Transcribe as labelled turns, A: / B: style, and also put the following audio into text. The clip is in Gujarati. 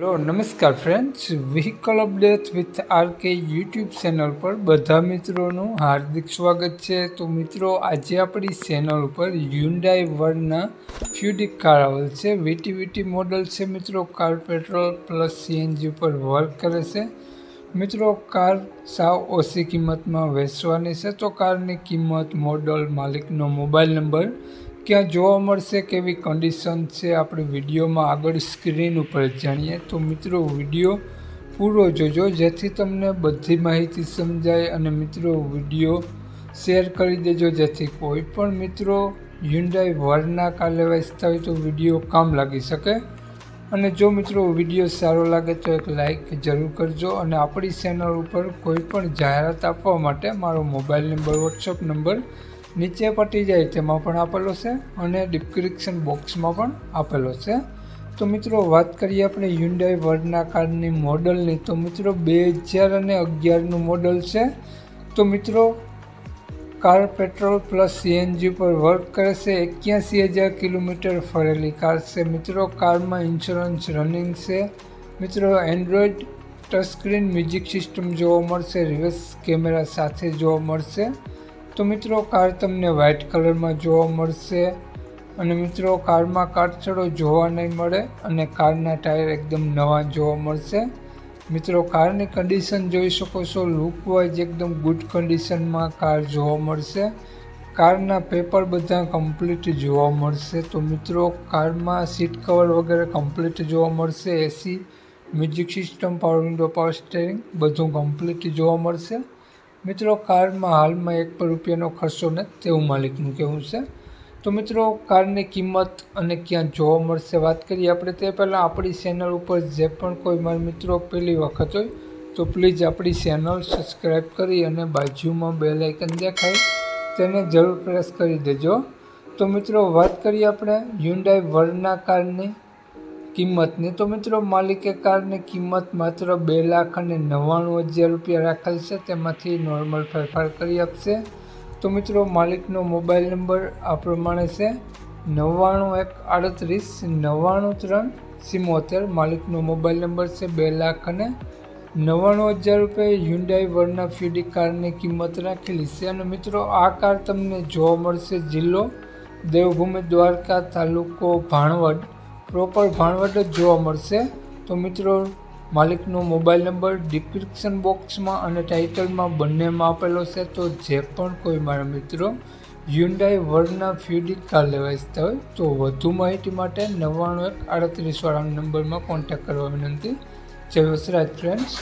A: હેલો નમસ્કાર friends vehicle update with RK YouTube channel પર બધા મિત્રોનું હાર્દિક સ્વાગત છે. તો મિત્રો, આજે આપણી ચેનલ ઉપર યુન્ડાઈ વર્ડના ફ્યુડિક કાર આવેલ છે. વીટી મોડલ છે મિત્રો. કાર પેટ્રોલ પ્લસ સીએનજી ઉપર વર્ક કરે છે. મિત્રો કાર સાવ ઓછી કિંમતમાં વેચવાની છે. તો કારની કિંમત મોડલ માલિકનો મોબાઈલ નંબર ક્યાં જોવા મળશે, કેવી કન્ડિશન છે, આપણે વિડીયોમાં આગળ સ્ક્રીન ઉપર જાણીએ. તો મિત્રો, વીડિયો પૂરો જોજો, જેથી તમને બધી માહિતી સમજાય અને મિત્રો, વીડિયો શેર કરી દેજો, જેથી કોઈ પણ મિત્રો યુન્ડાઈ વરના કાર લેવા ઈચ્છતા હોય તો વીડિયો કામ લાગી શકે. અને જો મિત્રો, વીડિયો સારો લાગે તો એક લાઈક જરૂર કરજો અને આપણી ચેનલ ઉપર કોઈ પણ જાહેરાત આપવા માટે મારો મોબાઈલ નંબર વોટ્સઅપ નંબર નીચે પટી જાય તેમાં પણ આપેલો છે અને ડિસ્ક્રિપ્શન બોક્સમાં પણ આપેલો છે. તો મિત્રો, વાત કરીએ આપણે યુન્ડાઈ વર્ડના કારની મોડલની. તો મિત્રો, બે હજાર અને અગિયારનું મોડલ છે. તો મિત્રો, કાર પેટ્રોલ પ્લસ સીએનજી પર વર્ક કરે છે. એક્યાસી હજાર કિલોમીટર ફરેલી કાર છે. મિત્રો, કારમાં ઇન્સ્યોરન્સ રનિંગ છે. મિત્રો એન્ડ્રોઈડ ટચસ્ક્રીન મ્યુઝિક સિસ્ટમ જોવા મળશે. રિવર્સ કેમેરા સાથે જોવા મળશે. તો મિત્રો, કાર તમને વ્હાઇટ કલરમાં જોવા મળશે અને મિત્રો, કારમાં કાટછડો જોવા નહીં મળે અને કારના ટાયર એકદમ નવા જોવા મળશે. મિત્રો, કારની કન્ડિશન જોઈ શકો છો લુક વાઇઝ એકદમ ગુડ કન્ડિશનમાં કાર જોવા મળશે. કારના પેપર બધા કમ્પ્લીટ જોવા મળશે. તો મિત્રો, કારમાં સીટ કવર વગેરે કમ્પ્લીટ જોવા મળશે AC music system power window power steering બધું કમ્પ્લીટ જોવા મળશે. મિત્રો, કારમાં હાલમાં એક પર રૂપિયાનો ખર્ચો નથી, તેવું માલિકનું કહેવું છે. તો મિત્રો, કારની કિંમત અને ક્યાં જોવા મળશે વાત કરીએ આપણે તે પહેલાં. આપણી ચેનલ ઉપર જે પણ કોઈ મારા મિત્રો પહેલી વખત હોય, તો પ્લીઝ આપણી ચેનલ સબસ્ક્રાઈબ કરી અને બાજુમાં બે લાઇકન દેખાય, તેને જરૂર પ્રેસ કરી દેજો. તો મિત્રો, વાત કરીએ આપણે યુન્ડાઈ વર્ના કારની. કિંમતની. તો મિત્રો, માલિકે કારની કિંમત માત્ર બે લાખ અને નવ્વાણું હજાર રૂપિયા રાખેલ છે. તેમાંથી નોર્મલ ફેરફાર કરી આપશે. તો મિત્રો, માલિકનો મોબાઈલ નંબર આ પ્રમાણે છે. નવ્વાણું એક આડત્રીસ, નવ્વાણું ત્રણ સિમોતેર. માલિકનો મોબાઈલ નંબર છે બે લાખ અને નવ્વાણું હજાર રૂપિયા. યુન્ડાઈ વર્ના ફ્યુડી કારની કિંમત રાખેલી છે. અને મિત્રો, આ કાર તમને જોવા મળશે જિલ્લો દેવભૂમિ દ્વારકા તાલુકો ભાણવડ. પ્રોપર ભાણવટ જ જોવા મળશે. તો મિત્રો, માલિકનો મોબાઈલ નંબર ડિસ્ક્રિપ્શન બોક્સમાં અને ટાઇટલમાં બંનેમાં આપેલો છે. તો જે પણ કોઈ મારા મિત્રો યુન્ડાઈ વર્ડના ફ્યુડિક કાર લેવા ઇચ્છતા હોય, તો વધુ માહિતી માટે નવ્વાણું એક આડત્રીસવાળા નંબરમાં કોન્ટેક્ટ કરવા વિનંતી. જય વસરાજ ફ્રેન્ડ્સ